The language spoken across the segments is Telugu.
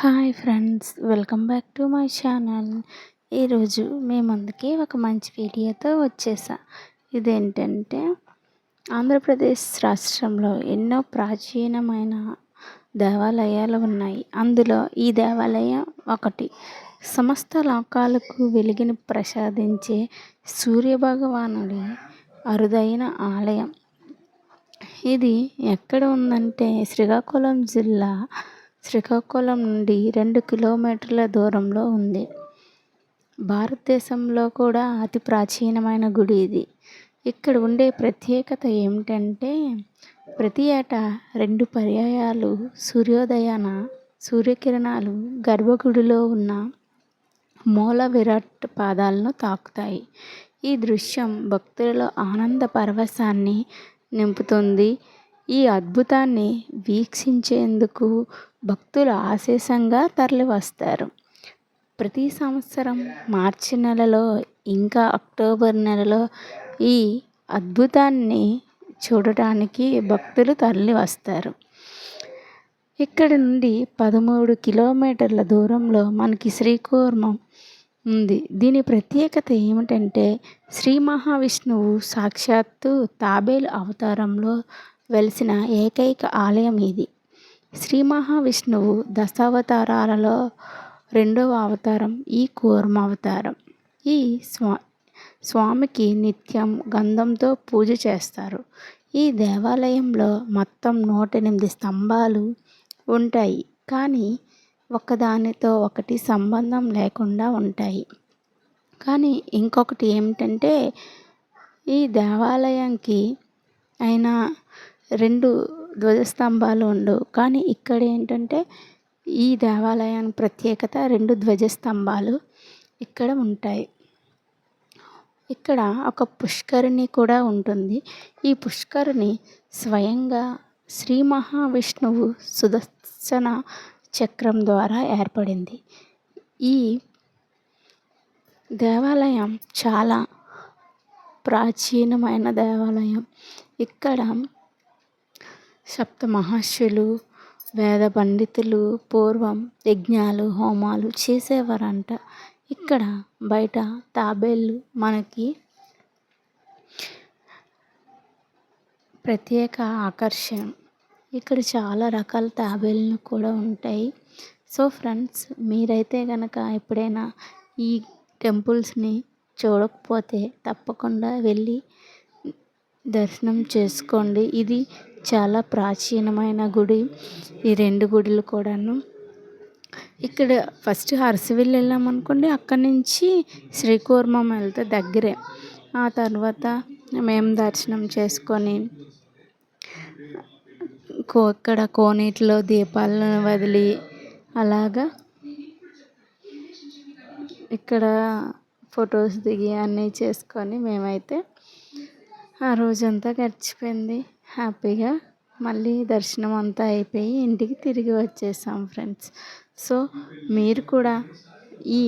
Hi friends welcome back to my channel. ఈరోజు మీ ముందుకి ఒక మంచి వీడియోతో వచ్చేసా. ఇదేంటంటే ఆంధ్రప్రదేశ్ రాష్ట్రంలో ఎన్నో ప్రాచీనమైన దేవాలయాలు ఉన్నాయి. అందులో ఈ దేవాలయం ఒకటి. సమస్త లోకాలకు వెలుగుని ప్రసాదించే సూర్యభగవానుడి అరుదైన ఆలయం. ఇది ఎక్కడ ఉందంటే శ్రీకాకుళం జిల్లా శ్రీకాకుళం నుండి రెండు కిలోమీటర్ల దూరంలో ఉంది. భారతదేశంలో కూడా అతి ప్రాచీనమైన గుడి ఇది. ఇక్కడ ఉండే ప్రత్యేకత ఏమిటంటే ప్రతి ఏటా రెండు పర్యాయాలు సూర్యోదయాన సూర్యకిరణాలు గర్భగుడిలో ఉన్న మూల విరాట్ పాదాలను తాకుతాయి. ఈ దృశ్యం భక్తులలో ఆనంద పరవశాన్ని నింపుతుంది. ఈ అద్భుతాన్ని వీక్షించేందుకు భక్తులు ఆశేషంగా తరలివస్తారు. ప్రతి సంవత్సరం మార్చి నెలలో ఇంకా అక్టోబర్ నెలలో ఈ అద్భుతాన్ని చూడటానికి భక్తులు తరలి వస్తారు ఇక్కడ నుండి పదమూడు కిలోమీటర్ల దూరంలో మనకి శ్రీకూర్మం ఉంది. దీని ప్రత్యేకత ఏమిటంటే శ్రీ మహావిష్ణువు సాక్షాత్తు తాబేలు అవతారంలో వెలిసిన ఏకైక ఆలయం ఇది. శ్రీ మహావిష్ణువు దశావతారాలలో రెండవ అవతారం ఈ కూర్మ అవతారం. ఈ స్వా స్వామికి నిత్యం గంధంతో పూజ చేస్తారు. ఈ దేవాలయంలో మొత్తం నూట ఎనిమిది స్తంభాలు ఉంటాయి. కానీ ఒకదానితో ఒకటి సంబంధం లేకుండా ఉంటాయి. కానీ ఇంకొకటి ఏమిటంటే ఈ దేవాలయంకి అయినా రెండు ధ్వజస్తంభాలు ఉండవు కానీ ఇక్కడ ఏంటంటే ఈ దేవాలయానికి ప్రత్యేకత రెండు ధ్వజస్తంభాలు ఇక్కడ ఉంటాయి. ఇక్కడ ఒక పుష్కరిణి కూడా ఉంటుంది. ఈ పుష్కరిణి స్వయంగా శ్రీ మహావిష్ణువు సుదర్శన చక్రం ద్వారా ఏర్పడింది. ఈ దేవాలయం చాలా ప్రాచీనమైన దేవాలయం. ఇక్కడ సప్త మహర్షులు వేద పండితులు పూర్వం యజ్ఞాలు హోమాలు చేసేవారంట. ఇక్కడ బయట తాబేళ్ళు మనకి ప్రత్యేక ఆకర్షణ. ఇక్కడ చాలా రకాల తాబేళ్ళు కూడా ఉంటాయి. సో ఫ్రెండ్స్ మీరైతే కనుక ఎప్పుడైనా ఈ టెంపుల్స్ని చూడకపోతే తప్పకుండా వెళ్ళి దర్శనం చేసుకోండి. ఇది చాలా ప్రాచీనమైన గుడి. ఈ రెండు గుడులు కూడాను. ఇక్కడ ఫస్ట్ హర్సవిల్ వెళ్ళాం అనుకోండి అక్కడి నుంచి శ్రీకూర్మం వెళ్తే దగ్గరే. ఆ తర్వాత మేము దర్శనం చేసుకొని కో ఇక్కడ కోనేటిలో దీపాలను వదిలి అలాగా ఇక్కడ ఫొటోస్ దిగి అన్నీ చేసుకొని మేమైతే ఆ రోజంతా గడిచిపోయింది. హ్యాపీగా మళ్ళీ దర్శనం అంతా అయిపోయి ఇంటికి తిరిగి వచ్చేసాం ఫ్రెండ్స్. సో మీరు కూడా ఈ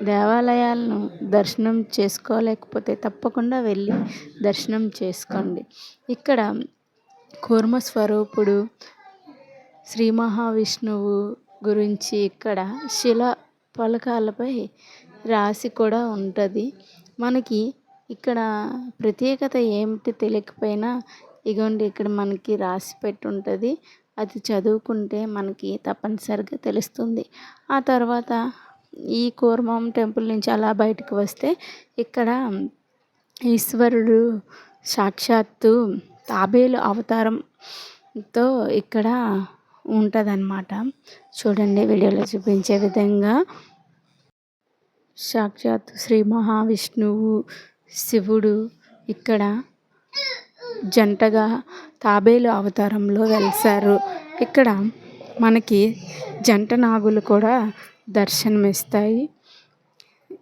దేవాలయాలను దర్శనం చేసుకోలేకపోతే తప్పకుండా వెళ్ళి దర్శనం చేసుకోండి. ఇక్కడ కూర్మ స్వరూపుడు శ్రీ మహావిష్ణువు గురించి ఇక్కడ శిల పలకాలపై రాసి కూడా ఉంటుంది. మనకి ఇక్కడ ప్రత్యేకత ఏమిటి తెలియకపోయినా ఇగోండి ఇక్కడ మనకి రాసి పెట్టుంటుంది. అది చదువుకుంటే మనకి తప్పనిసరిగా తెలుస్తుంది. ఆ తర్వాత ఈ కూర్మం టెంపుల్ నుంచి అలా బయటకు వస్తే ఇక్కడ ఈశ్వరుడు సాక్షాత్తు తాబేలు అవతారంతో ఇక్కడ ఉంటుందన్నమాట. చూడండి వీడియోలో చూపించే విధంగా. సాక్షాత్ శ్రీ మహావిష్ణువు శివుడు ఇక్కడ జంటగా తాబేలు అవతారంలో వెలిసారు ఇక్కడ మనకి జంట నాగులు కూడా దర్శనమిస్తాయి.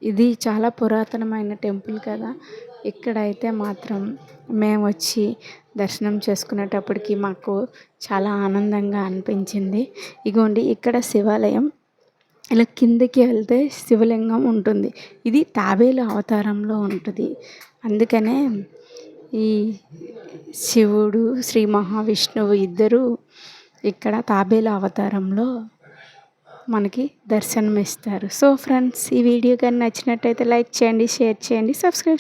ఇది చాలా పురాతనమైన టెంపుల్ కదా. ఇక్కడైతే మాత్రం మేము వచ్చి దర్శనం చేసుకునేటప్పటికి మాకు చాలా ఆనందంగా అనిపించింది. ఇగోండి ఇక్కడ శివాలయం. ఇలా కిందకి వెళ్తే శివలింగం ఉంటుంది. ఇది తాబేలు అవతారంలో ఉంటుంది. అందుకనే ఈ శివుడు శ్రీ మహావిష్ణువు ఇద్దరు ఇక్కడ తాబేలు అవతారంలో మనకి దర్శనం ఇస్తారు సో ఫ్రెండ్స్ ఈ వీడియో కానీ నచ్చినట్టయితే లైక్ చేయండి షేర్ చేయండి సబ్స్క్రైబ్